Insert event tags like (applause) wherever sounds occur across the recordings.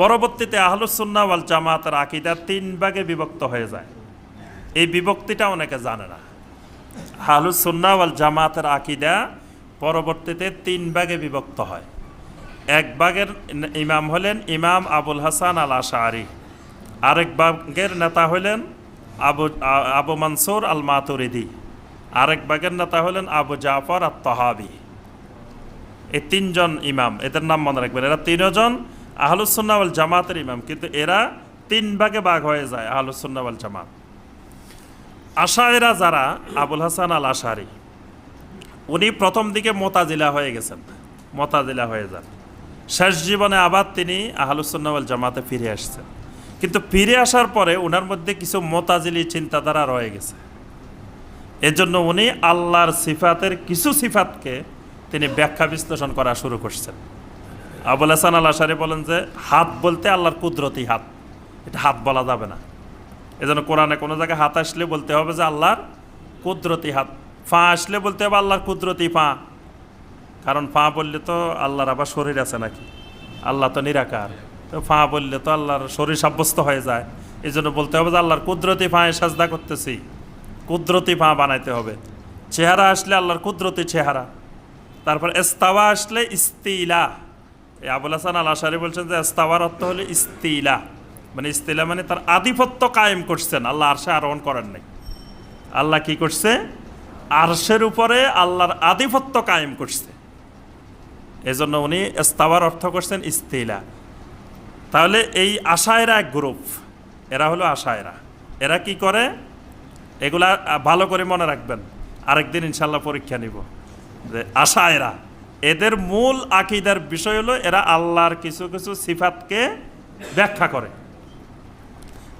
পরবর্তীতে আহলুসুন্না ওয়াল জামাতের আকিদা তিন ভাগে বিভক্ত হয়ে যায়। এই বিভক্তিটা অনেকে জানে না। আহলুসুন্না ওয়াল জামাতের আকিদা পরবর্তীতে তিন ভাগে বিভক্ত হয়। এক ভাগের ইমাম হলেন ইমাম আবুল হাসান আল আশারি আরেক ভাগের নেতা হলেন আবু আবু মনসুর আল মাতুরিদি। আরেক ভাগের নেতা হলেন আবু জাফর আর তহাবি এই তিনজন ইমাম, এদের নাম মনে রাখবেন। এরা তিনজন আহলুসুন্নাওয়াল জামাতের ইমাম, কিন্তু এরা তিন ভাগে ভাগ হয়ে যায় আহলুসুন্নাওয়াল জামাত। আশায়েরা যারা, আবুল হাসান আল আশারি উনি প্রথম দিকে মোতাজিলা হয়ে গেছেন, মোতাজিলা হয়ে যান। শেষ জীবনে আবার তিনি আহলুসুন্নাওয়াল জামাতে ফিরে আসছেন। কিন্তু ফিরে আসার পরে ওনার মধ্যে কিছু মোতাজিলি চিন্তাধারা রয়ে গেছে। এজন্য উনি আল্লাহর সিফাতের কিছু সিফাতকে তিনি ব্যাখ্যা বিশ্লেষণ করা শুরু করছেন। আবুল হাসান আল আশারি বলেন যে, হাত বলতে আল্লাহর কুদরতি হাত। এটা হাত বলা যাবে না। এজন্য কোরআনে কোনো জায়গায় হাত আসলে বলতে হবে যে আল্লাহর কুদরতি হাত। ফা আসলে বলতে হবে আল্লাহর কুদরতি ফা। কারণ ফা বললে তো আল্লাহর আবার শরীর আছে নাকি? আল্লাহ তো নিরাকার। তো ফা বললে তো আল্লাহর শরীর সাব্যস্ত হয়ে যায়। এই জন্য বলতে হবে যে আল্লাহর কুদরতি ফাঁয়ে সাজদা করতেছি। কুদরতি ফা বানাইতে হবে। চেহারা আসলে আল্লাহর কুদরতি চেহারা। তারপর এস্তাওয়া আসলে ইস্তিলা। এই আবুল হাসান আল আশারি বলছেন যে এস্তাওয়ার অর্থ হলো ইস্তিলা। মানে ইস্তিলা মানে তার আধিপত্য কায়েম করছেন। আল্লাহ আরশে আরোহণ করেন নাই। আল্লাহ কি করছে? আরশের উপরে আল্লাহর আধিপত্য কায়েম করছে। এজন্য উনি এস্তাওয়ার অর্থ করছেন ইস্তিলা। তাহলে এই আশায়রা এক গ্রুপ। এরা হলো আশায়রা। এরা কি করে? এগুলা ভালো করে মনে রাখবেন। আরেকদিন ইনশাল্লাহ পরীক্ষা নিব। যে আশায়রা। এদের মূল আকিদার বিষয় হলো এরা আল্লাহর কিছু কিছু সিফাতকে ব্যাখ্যা করে।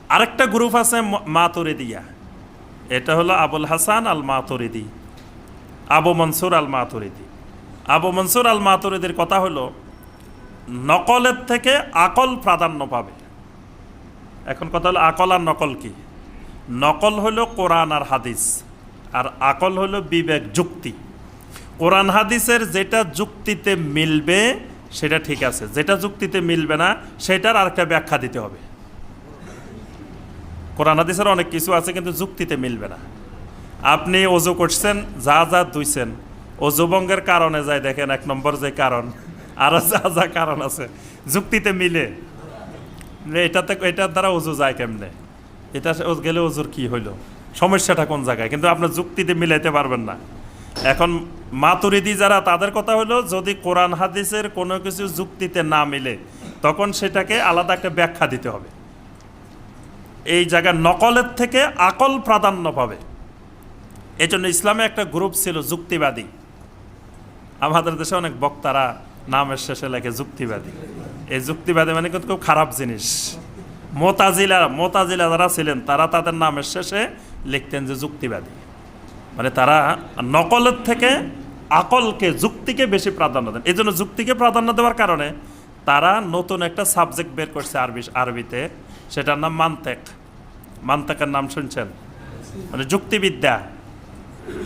আরেকটা গ্রুপ আছে মাতুরিদিয়া। এটা হলো আবুল হাসান আল মাতুরিদি আবু মনসুর আল মাতুরিদি আবু মনসুর আল মাতুরিদির কথা হলো, নকলের থেকে আকল প্রাধান্য পাবে। এখন কথা হলো আকল আর নকল কি? নকল হলো কোরআন আর হাদিস, আর আকল হলো বিবেক, যুক্তি। কোরআন হাদিসের যেটা যুক্তিতে মিলবে, সেটা ঠিক আছে। যেটা যুক্তিতে মিলবে না, সেটার আরেকটা ব্যাখ্যা দিতে হবে। কোরআন হাদিসের অনেক কিছু আছে, কিন্তু যুক্তিতে মিলবে না। আপনি অজু করছেন, যা যা দুইছেন অজুবঙ্গের কারণে যায় দেখেন, এক নম্বর যে কারণ আরও যা যা কারণ আছে, যুক্তিতে মিলে। এটাতে, এটার দ্বারা অজু যায় কেমনে? এটা গেলে অজুর কি হইল? সমস্যাটা কোন জায়গায়? কিন্তু আপনার যুক্তিতে মিলাইতে পারবেন না। এখন মাতুরিদি যারা, তাদের কথা হলো, যদি কোরআন হাদিসের কোনো কিছু যুক্তিতে না মিলে, তখন সেটাকে আলাদা একটা ব্যাখ্যা দিতে হবে। এই জায়গায় নকলের থেকে আকল প্রাধান্য পাবে। জন্য ইসলামে একটা গ্রুপ ছিল যুক্তিবাদী। আমাদের দেশে অনেক বক্তারা নামের শেষে লেখে যুক্তিবাদী। এই যুক্তিবাদী মানে কিন্তু খুব খারাপ জিনিস। মোতাজিলা মোতাজিলা যারা ছিলেন, তারা তাদের নামের শেষে লিখতেন যে যুক্তিবাদী। মানে তারা নকলের থেকে আকলকে, যুক্তিকে বেশি প্রাধান্য দেন। এই জন্য যুক্তিকে প্রাধান্য দেওয়ার কারণে তারা নতুন একটা সাবজেক্ট বের করছে আরবি, আরবিতে। সেটার নাম মান্তেক। মান্তেকের নাম শুনছেন? মানে যুক্তিবিদ্যা।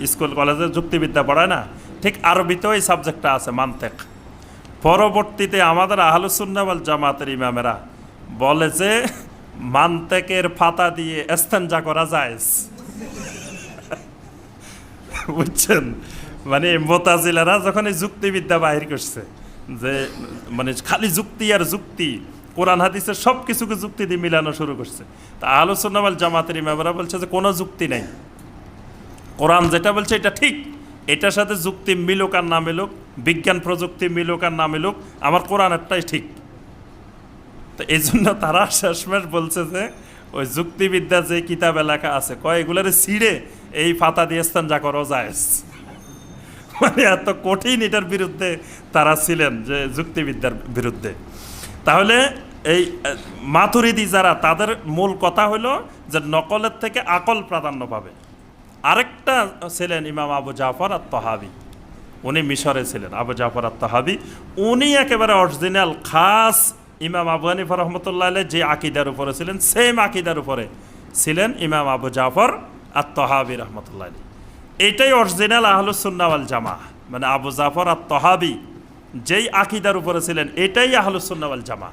স্কুল, কলেজে যুক্তিবিদ্যা পড়ায় না? ঠিক আরবিতেও এই সাবজেক্টটা আছে, মান্তেক। পরবর্তীতে আমাদের আহলুসুন্নাওয়াল জামাতের ইমামেরা বলে যে, মান্তেকের ফাতা দিয়ে এস্তেঞ্জা করা যায় (laughs) বুঝছেন? মানে মোতাজিলারা যখন এই যুক্তিবিদ্যা বাহির করছে, যে মানে খালি যুক্তি আর যুক্তি, কোরআন, হাদিসের সব কিছুকে যুক্তি দিয়ে মিলানো শুরু করছে। তা আলোচনাবাল জামাতের ইমামেরা বলছে যে কোনো যুক্তি নেই। কোরআন যেটা বলছে এটা ঠিক, এটার সাথে যুক্তি মিলুক আর না মিলুক, বিজ্ঞান প্রযুক্তি মিলুক আর না মিলুক, আমার কোরআন একটাই ঠিক। তো এই জন্য তারা শেষমেশ বলছে যে, ওই যুক্তিবিদ্যা যে কিতাব এলাকা আছে, কয় এগুলোর ছিঁড়ে এই ফাতা দিয়ে স্থান যা করো যায়। মানে এত কঠিন এটার বিরুদ্ধে তারা ছিলেন যে যুক্তিবিদ্যার বিরুদ্ধে। তাহলে এই মাথুরিদি যারা, তাদের মূল কথা হলো যে নকলের থেকে আকল প্রাধান্য পাবে। আরেকটা ছিলেন ইমাম আবু জাফর আর তহাবি উনি মিশরে ছিলেন, আবু জাফর আর তহাবি উনি একেবারে অরিজিনাল খাস ইমাম আবু হানিফা রহমতুল্লাহ যে আকিদার উপরে ছিলেন সেম আকিদার উপরে ছিলেন ইমাম আবু জাফর আর তহাবি রহমতুল্লাহ আলী এইটাই অরিজিনাল আহলুসুন্নাওয়াল জামা মানে আবু জাফর আর তহাবি যেই আকিদার উপরে ছিলেন, এটাই আহলুসুন্নাওয়াল জামা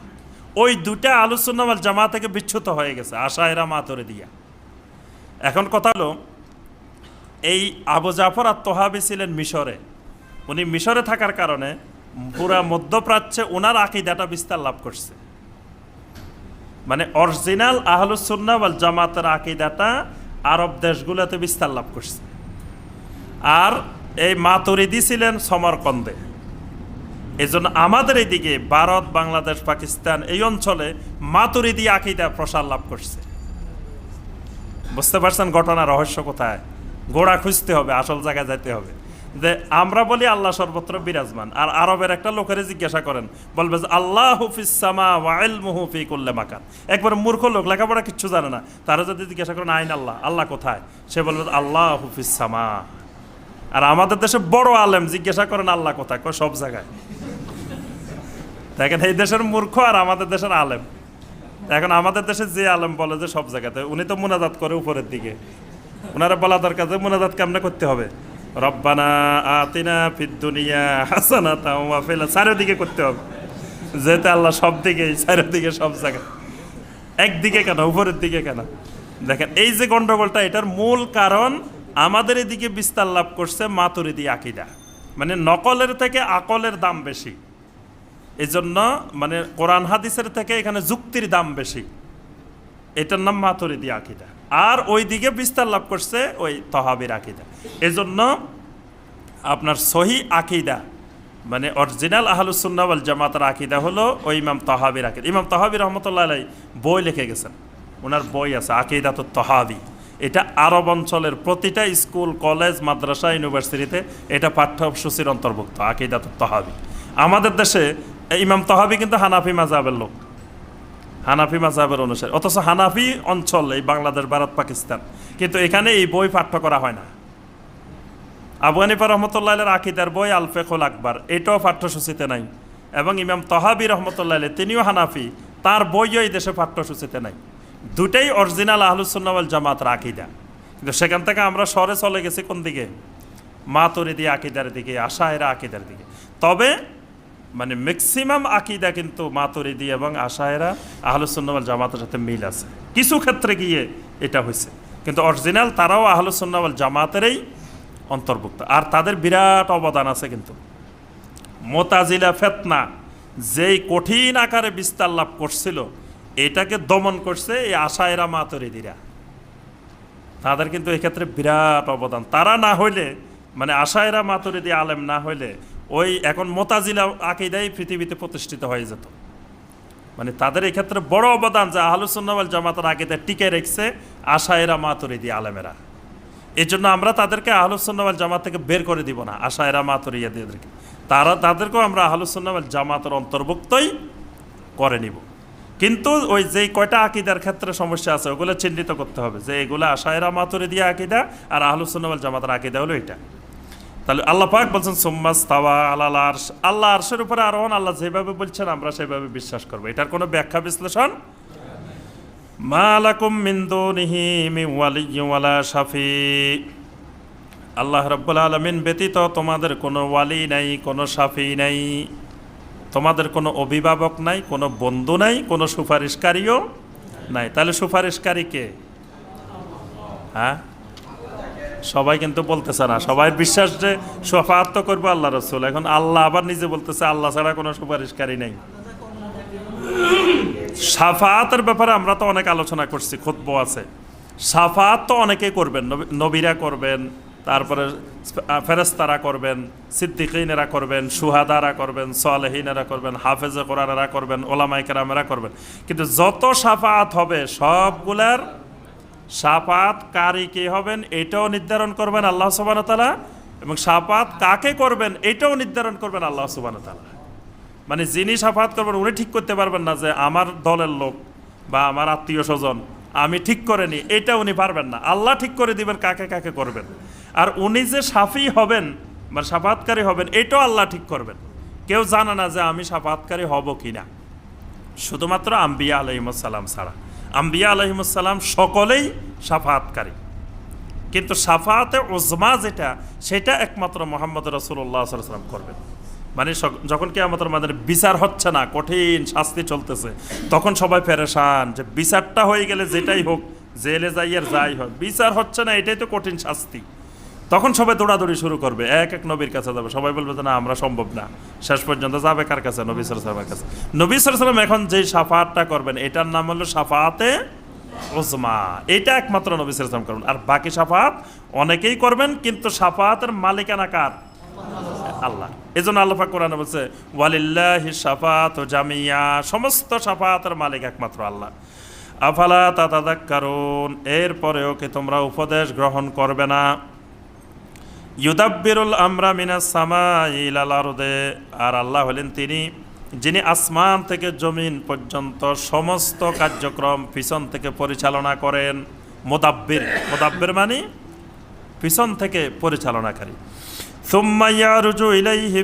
ওই দুটা আলোচনামাল জামা থেকে বিচ্ছুত হয়ে গেছে, আশায়রা মাতরে দিয়া। এখন কথা হলো, এই আবু জাফর আর তোহাবি ছিলেন মিশরে। উনি মিশরে থাকার কারণে পুরা মধ্যপ্রাচ্যে ওনার আকিদাটা বিস্তার লাভ করছে। মানে অরিজিনাল আহলুসুন্না ওয়াল জামাতের আকিদাটা আরব দেশগুলোতে বিস্তার লাভ করছে। আর এই মাতুরিদি ছিলেন সমরকন্দে। এই জন্য আমাদের এদিকে ভারত, বাংলাদেশ, পাকিস্তান এই অঞ্চলে মাতুরিদি আকিদা প্রসার লাভ করছে। বুঝতে পারছেন ঘটনা রহস্য কোথায়? গোড়া খুঁজতে হবে, আসল জায়গায় যেতে হবে। যে আমরা বলি আল্লাহ সর্বত্র বিরাজমান, আর আরবের একটা লোকের জিজ্ঞাসা করেন, বলবে যে, আল্লাহ হুফিসামা ওয়াইল মুহুফি করলে মাকান। একবার মূর্খ লোক, লেখাপড়া কিচ্ছু জানে না, তারা যদি জিজ্ঞাসা করেন, আইন আল্লাহ আল্লাহ কোথায়? সে বলবে, আল্লাহ হুফিসামা আর আমাদের দেশে বড় আলেম জিজ্ঞাসা করেন, আল্লাহ কোথায়? কয়, সব জায়গায়। দেখেন, এই দেশের মূর্খ আর আমাদের দেশের আলেম। এখন আমাদের দেশে যে আলেম বলে যে সব জায়গাতে, উনি তো মোনাজাত করে উপরের দিকে। ওনারা বলা দরকার যে, মোনাজাত কেমনে করতে হবে? রব্বানা আতিনা ফিদ দুনিয়া হাসানা তাওয়া ফেলা চারিদিকে করতে হবে। যেতে আল্লাহ সব দিকে, চারিদিকে সব জায়গায়। একদিকে কেন, উপরের দিকে কেন? দেখেন, এই যে গন্ডগোলটা, এটার মূল কারণ আমাদের এদিকে বিস্তার লাভ করছে মাতুরিদি আকিদা। মানে নকলের থেকে আকলের দাম বেশি। এই জন্য মানে কোরআন হাদিসের থেকে এখানে যুক্তির দাম বেশি। এটার নাম মাতুরিদি আকিদা। আর ওই দিকে বিস্তার লাভ করছে ওই তহাবির আকিদা। এজন্য আপনার সহি আকিদা মানে অরিজিনাল আহলুসুন্নাওয়াল জামাতের আকিদা হলো ওই ইমাম তহাবির আকিদা। ইমাম তহাবির রহমতুল্লাহ আলাই বই লিখে গেছেন। ওনার বই আছে আকিদা তো তহাবি। এটা আরব অঞ্চলের প্রতিটা স্কুল, কলেজ, মাদ্রাসা, ইউনিভার্সিটিতে এটা পাঠ্যসূচির অন্তর্ভুক্ত আকিদা তো তহাবি। আমাদের দেশে ইমাম তহাবি কিন্তু হানাফি মাজাবের লোক। হানাফি মাজাবের অনুসারে। অথচ হানাফি অঞ্চল এই বাংলাদেশ, ভারত, পাকিস্তান। কিন্তু এখানে এই বই পাঠ্য করা হয় না। আবু রহমতুল্লাহ আকিদার বই আলফেকুল আকবর, এটাও পাঠ্যসূচিতে নাই। এবং ইমাম তহাবি রহমতুল্লাহ তিনিও হানাফি। তার বইও এই দেশে পাঠ্যসূচিতে নাই। দুটাই অরিজিনাল আহলুসুন্নাওয়াল জামাতের আকিদা। কিন্তু সেখান থেকে আমরা শহরে চলে গেছি কোন দিকে? মাতুরিদি আকিদার দিকে, আশায়রা আকিদার দিকে। তবে মানে ম্যাক্সিমাম আকিদা কিন্তু মাতুরিদি এবং আশায়রা আহলুসুন্নাওয়াল জামাতের সাথে মিল আছে। কিছু ক্ষেত্রে গিয়ে এটা হয়েছে। কিন্তু অরিজিনাল তারাও আহলুসুন্নাওয়াল জামাতেরই অন্তর্ভুক্ত। আর তাদের বিরাট অবদান আছে কিন্তু। মোতাজিলা ফেতনা যেই কঠিন আকারে বিস্তার লাভ করছিল, এটাকে দমন করছে এই আশায়রা মাতরিদিরা। তাদের কিন্তু এক্ষেত্রে বিরাট অবদান। তারা না হইলে মানে আশায়রা মাতরিদি আলেম না হইলে ওই এখন মোতাজিলা আকিদাই পৃথিবীতে প্রতিষ্ঠিত হয়ে যেত। মানে তাদের এক্ষেত্রে বড় অবদান যে আহলুসুন্নাওয়াল জামাতের আকিদা টিকে রেখছে আশায়রা মাতরিদি আলেমেরা। এই জন্য আমরা তাদেরকে আহলুসুন্নাওয়াল জামাত থেকে বের করে দিব না, আশায়রা মাতরিয়াদেরকে। তারা, তাদেরকেও আমরা আহলুসুন্নাওয়াল জামাতের অন্তর্ভুক্তই করে নিব। কিন্তু ওই যে কয়টা আকিদার ক্ষেত্রে সমস্যা আছে, ওগুলো চিহ্নিত করতে হবে যে এগুলো আশায়রা মাতুরে দিয়ে আকিদা আর আহলুসুন্নাওয়াল জামাতের আকিদা হলো এটা। তাহলে আল্লাহ পাক বলছেন সোম্মাস তাওয়া আল্লাহ আরশ। আল্লাহ আরশের উপরে আরোহণ আল্লাহ যেভাবে বলছেন, আমরা সেভাবে বিশ্বাস করব। এটার কোনো ব্যাখ্যা বিশ্লেষণ? মালাকুম মিন্দুনিহি মিন ওয়ালিয়্যিন ওয়ালা শাফি। আল্লাহ রাব্বুল আলামিন ব্যতীত তোমাদের কোনো ওয়ালি নাই, কোনো শাফি নাই, তোমাদের কোনো অভিভাবক নাই, কোনো বন্ধু নাই, কোনো সুপারিশকারীও নাই। তাহলে সুপারিশকারী কে? হ্যাঁ? সবাই কিন্তু বলতেছে না। সবাই বিশ্বাস যে সফাত তো করব আল্লাহ রসুল। এখন আল্লাহ আবার নিজে বলতেছে, আল্লাহ ছাড়া কোনো সুপারিশকারী নেই। সাফাতের ব্যাপারে আমরা তো অনেক আলোচনা করছি খুতব আছে। সাফাত তো অনেকেই করবেন নবীরা করবেন, তারপরে ফেরেস্তারা করবেন, সিদ্দিকিনেরা করবেন, সুহাদারা করবেন, সালেহিনেরা করবেন, হাফেজে কোরআনেরা করবেন ওলামাই কেরামেরা করবেন। কিন্তু যত সাফাত হবে, সবগুলার সাফাত কারি কে হবেন এটাও নির্ধারণ করবেন আল্লাহ সুবান এবং সাপাত কাকে করবেন এটাও নির্ধারণ করবেন আল্লাহ সুবান মানে যিনি সাফাত করবেন, উনি ঠিক করতে পারবেন না যে আমার দলের লোক বা আমার আত্মীয় স্বজন, আমি ঠিক করে নি এটা উনি পারবেন না। আল্লাহ ঠিক করে দিবেন কাকে কাকে করবেন। আর উনি যে সাফি হবেন মানে সাফাতকারী হবেন, এটাও আল্লাহ ঠিক করবেন। কেউ জানে না যে আমি সাফাতকারী হব কি না শুধুমাত্র আম্বিয়া আলহিমসাল্লাম ছাড়া। আম্বিয়া আলহিমসাল্লাম সকলেই সাফাতকারী কিন্তু সাফাতে ওজমা যেটা, সেটা একমাত্র মোহাম্মদ রসুল্লাহ সাল্লাম করবেন। মানে যখন কি আমাদের মানে বিচার হচ্ছে না, কঠিন শাস্তি চলতেছে, তখন সবাই পেরেশান যে বিচারটা হয়ে গেলে যেটাই হোক, জেলে যাই আর যাই হোক, বিচার হচ্ছে না, এটাই তো কঠিন শাস্তি। তখন সবাই দৌড়াদৌড়ি শুরু করবে। এক এক নবীর কাছে যাবে। সবাই বলবে যে, না, আমরা সম্ভব না। শেষ পর্যন্ত যাবে কার কাছে? নবী সালামের কাছে। নবী সালাম এখন যে সাফাতটা করবেন, এটার নাম হলো সাফাতে ওজমা এটা একমাত্র নবী সালাম করবেন আর বাকি সাফাত অনেকেই করবেন, কিন্তু সাফাতের মালিকানা কার? আল্লাহ। এই জন্য আল্লাহ কোরআনে বলছে, ওয়ালিল্লাহি সাফাত ও জামিয়া। সমস্ত সাফাতের মালিক একমাত্র আল্লাহ। আফালা তাতাদাক্কারুন এরপরেও কি তোমরা উপদেশ গ্রহণ করবে না? ইউদাব্বিরুল আমরা মিনা সামা ইলাল আরদে। আর আল্লাহ হলেন তিনি, যিনি আসমান থেকে জমিন পর্যন্ত সমস্ত কার্যক্রম পিছন থেকে পরিচালনা করেন। মোদাব্বির। মোদাব্বির মানে পিছন থেকে পরিচালনাকারী। রুজু ইলাইহি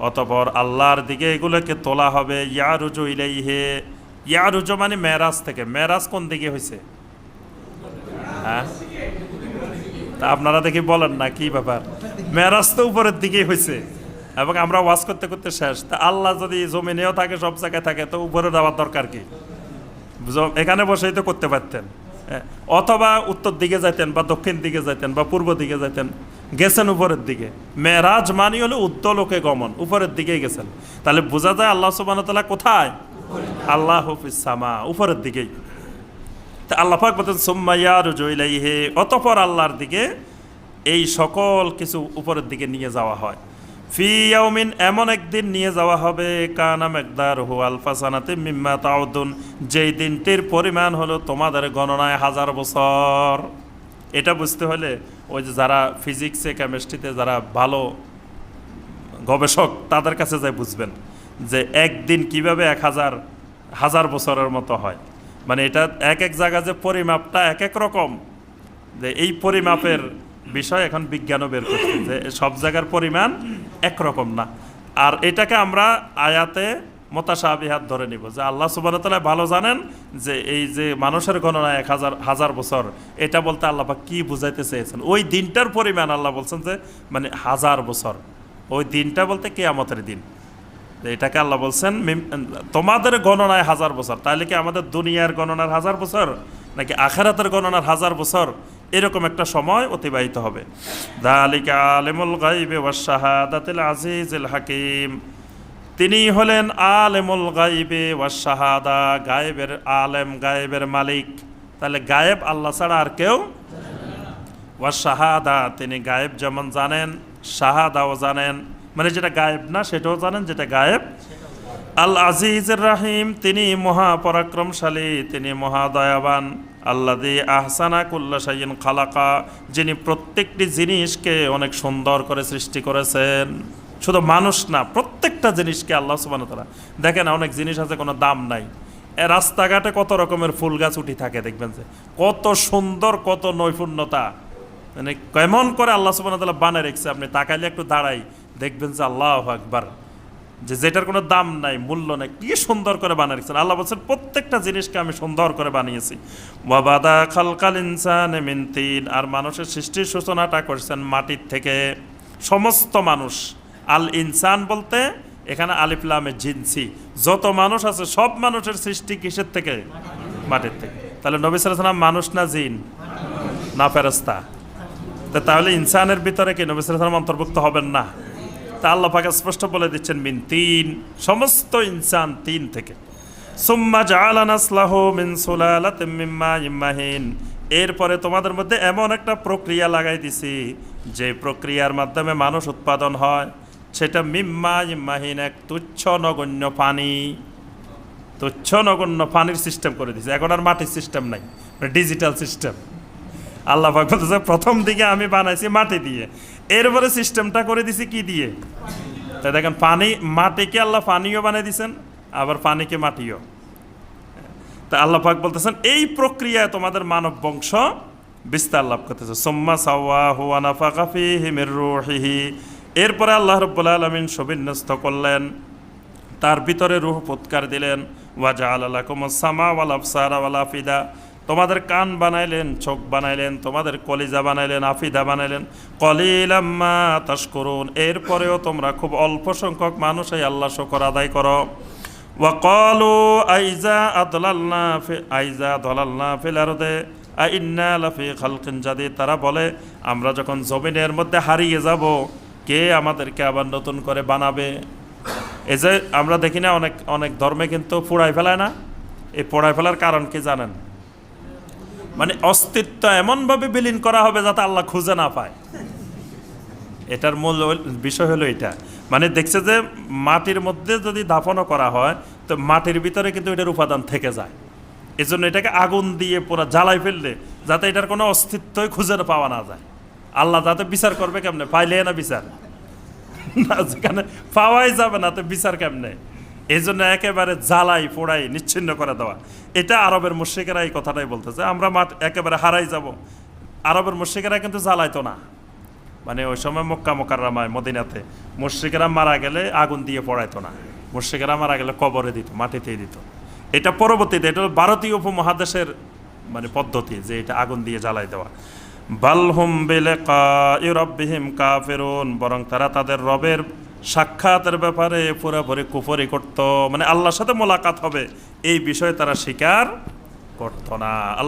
অতপর আল্লাহর দিকে এগুলোকে তোলা হবে ইয়ারুজু ইলাইহে। ইয়ারুজু মানে মেরাজ থেকে। মেরাজ কোন দিকে হয়েছে হ্যাঁ? তা আপনারা দেখি বলেন না কি ব্যাপার। মেরাজ তো উপরের দিকেই হয়েছে এবং আমরা ওয়াজ করতে করতে শেষ। তা আল্লাহ যদি জমিনেও থাকে সব জায়গায় থাকে তো উপরে যাওয়ার দরকার কি? এখানে বসেই তো করতে পারতেন। হ্যাঁ, অথবা উত্তর দিকে যাইতেন বা দক্ষিণ দিকে যাইতেন বা পূর্ব দিকে যাইতেন গেছেন উপরের দিকে। মেরাজ মানি হলো উদ্দলোকে গমন উপরের দিকেই গেছেন। তাহলে বোঝা যায় আল্লাহ সুবাহ কোথায়? আল্লাহ হুফিস সামা উপরের দিকেই। তা আল্লাহ পাক বলতেন সোম্মাইয়া রুজইলাইহে অতপর আল্লাহর দিকে এই সকল কিছু উপরের দিকে নিয়ে যাওয়া হয়। ফি ইয়াউমিন, এমন একদিন নিয়ে যাওয়া হবে, কানা মেকদার হু আলফাসানাতে মিম্মা তাউদ্দুন যেই দিনটির পরিমাণ হলো তোমাদের গণনায় হাজার বছর। এটা বুঝতে হলে ওই যে যারা ফিজিক্সে, কেমিস্ট্রিতে যারা ভালো গবেষক, তাদের কাছে যাই বুঝবেন যে একদিন কীভাবে এক হাজার হাজার বছরের মতো হয়। মানে এটা এক এক জায়গা যে পরিমাপটা এক এক রকম, যে এই পরিমাপের বিষয় এখন বিজ্ঞানও বের করছে, যে সব জায়গার পরিমাণ একরকম না। আর এটাকে আমরা আয়াতে মোতাসাবিহাত ধরে নিব, যে আল্লাহ সুবাহতাল্লাহ ভালো জানেন যে এই যে মানুষের গণনা এক হাজার হাজার বছর, এটা বলতে আল্লাহ কি বুঝাইতে চেয়েছেন? ওই দিনটার পরিমাণ আল্লাহ বলছেন যে মানে হাজার বছর। ওই দিনটা বলতে কেয়ামতের দিন। এটাকে আল্লাহ বলছেন তোমাদের গণনায় হাজার বছর। তাহলে কি আমাদের দুনিয়ার গণনার হাজার বছর? নাকি আখেরাতের গণনার হাজার বছর? এরকম একটা সময় অতিবাহিত হবে। আলেমুল হাকিম। তিনি হলেন আলেমুল গাইবে ওয়াশাহাদা গায়েবের আলেম, গায়েবের মালিক। তাহলে গায়েব আল্লাহ ছাড়া আর কেউ ওয়া শাহাদা তিনি গায়েব যেমন জানেন, শাহাদাও জানেন। মানে যেটা গায়েব না, সেটাও জানেন যেটা গায়েব? আল আজিজের রাহিম, তিনি মহাপরাক্রমশালী, তিনি মহাদয়াবান। আল্লাদি আহসানা কুল্লা সাইন খালাকা, যিনি প্রত্যেকটি জিনিসকে অনেক সুন্দর করে সৃষ্টি করেছেন। শুধু মানুষ না, প্রত্যেকটা জিনিসকে আল্লাহ সুবান তারা দেখেন অনেক জিনিস আছে, কোনো দাম নাই। এ রাস্তাঘাটে কত রকমের ফুল গাছ উঠি থাকে, দেখবেন যে। কত সুন্দর, কত নৈপুণ্যতা। মানে কেমন করে আল্লাহ সুবাহ তাআলা বানায় রেখেছে, আপনি তাকাইলে একটু দাঁড়াই। দেখবেন যে আল্লাহ আকবার, যে যেটার কোনো দাম নাই, মূল্য নাই, কি সুন্দর করে বানিয়ে রেখেছেন আল্লাহ বলছেন, প্রত্যেকটা জিনিসকে আমি সুন্দর করে বানিয়েছি। ওয়াবাদা খালকাল ইনসান মিনতিন আর মানুষের সৃষ্টির সূচনাটা করছেন মাটির থেকে। সমস্ত মানুষ, আল ইনসান বলতে এখানে আলিফলামে জিনসি, যত মানুষ আছে সব মানুষের সৃষ্টি কিসের থেকে? মাটির থেকে। তাহলে নবী সালাম মানুষ না জিন? না ফেরস্তা তাহলে ইনসানের ভিতরে কি নবী সালাম অন্তর্ভুক্ত হবেন না? তা আল্লাহ পাকে স্পষ্ট বলে দিচ্ছেন, মিন তিন, সমস্ত ইনসান তিন থেকে। সুম্মা জাআলানা আসলাহ মিন সুলালাতিম মিম্মা ইম্মাহিন এরপরে তোমাদের মধ্যে এমন একটা প্রক্রিয়া লাগাই দিছি, যে প্রক্রিয়ার মাধ্যমে মানুষ উৎপাদন হয়, সেটা মিম্মা ইম্মাহিন এক তুচ্ছ নগণ্য পানি। তুচ্ছ নগণ্য পানির সিস্টেম করে দিছে, এখন আর মাটির সিস্টেম নাই ডিজিটাল সিস্টেম। আল্লাহ বলতেছে, প্রথম দিকে আমি বানাইছি মাটি দিয়ে এরপরে সিস্টেমটা করে দিছি কি দিয়ে? তাই দেখেন, পানি, মাটিকে আল্লাহ পানিও বানিয়ে দিছেন, আবার পানিকে মাটিও। তা আল্লাহ পাক বলতেছেন, এই প্রক্রিয়ায় তোমাদের মানব বংশ বিস্তার লাভ করতেছে। সোম্মা সাওয়া হুয়া নাফাকা ফিহি মির রূহিহি। এরপরে আল্লাহ রব্বুল আলামিন সবিন্যস্ত করলেন, তার ভিতরে রুহ পুৎকার দিলেন ওয়াজা আলাকুম সামা ওয়াল আফসারা তোমাদের কান বানাইলেন, চোখ বানাইলেন, তোমাদের কলিজা বানাইলেন, আফিদা বানাইলেন। কলিলাম্মা তাস করুন এরপরেও তোমরা খুব অল্প সংখ্যক মানুষ এই আল্লাহ শকর আদায় করো। ওয়াকালু আইজা আদলালনা ফি, আইজা দলালনা ফিল আরদে আইন্না লাফি খালকিন জাদি তারা বলে, আমরা যখন জমিনের মধ্যে হারিয়ে যাব, কে আমাদেরকে আবার নতুন করে বানাবে? এই যে আমরা দেখি না, অনেক অনেক ধর্মে কিন্তু পোড়াই ফেলায় না। এই পোড়াই ফেলার কারণ কি জানেন? মানে অস্তিত্ব এমনভাবে বিলীন করা হবে যাতে আল্লাহ খুঁজে না পায়। এটার মূল বিষয় হলো এটা। মানে দেখছে যে মাটির মধ্যে যদি দাফনও করা হয়, তো মাটির ভিতরে কিন্তু এটার উপাদান থেকে যায়। এজন্য এটাকে আগুন দিয়ে পুরো জ্বালাই ফেললে যাতে এটার কোনো অস্তিত্বই খুঁজে পাওয়া না যায়। আল্লাহ যাতে বিচার করবে কেমনে? পাইলে না বিচার? না, যেখানে পাওয়াই যাবে না, তো বিচার কেমনে? এই জন্য একেবারে জ্বালাই পোড়াই নিচ্ছিন্ন করে দেওয়া। এটা আরবের মুশ্রিকেরা এই কথাটাই বলতেছে। আমরা মাঠ একেবারে হারাই যাব। আরবের মুশ্রিকেরা কিন্তু জ্বালাইতো না। মানে ওই সময় মক্কা মোকাররামায়, মদিনাতে মুশ্রিকেরা মারা গেলে আগুন দিয়ে পড়াইতো না। মুশ্রিকেরা মারা গেলে কবরে দিত, মাটিতেই দিত। এটা পরবর্তীতে, এটা ভারতীয় উপমহাদেশের মানে পদ্ধতি যে এটা আগুন দিয়ে জ্বালাই দেওয়া। বালহুম বেলে রব্বিহিম কাফেরুন, বরং তারা তাদের রবের সাক্ষাতের ব্যাপারে পুরোপুরি কুফরি করত মানে আল্লাহর সাথে মোলাকাত হবে, এই বিষয়ে তারা স্বীকার করতো না। আল্লাহ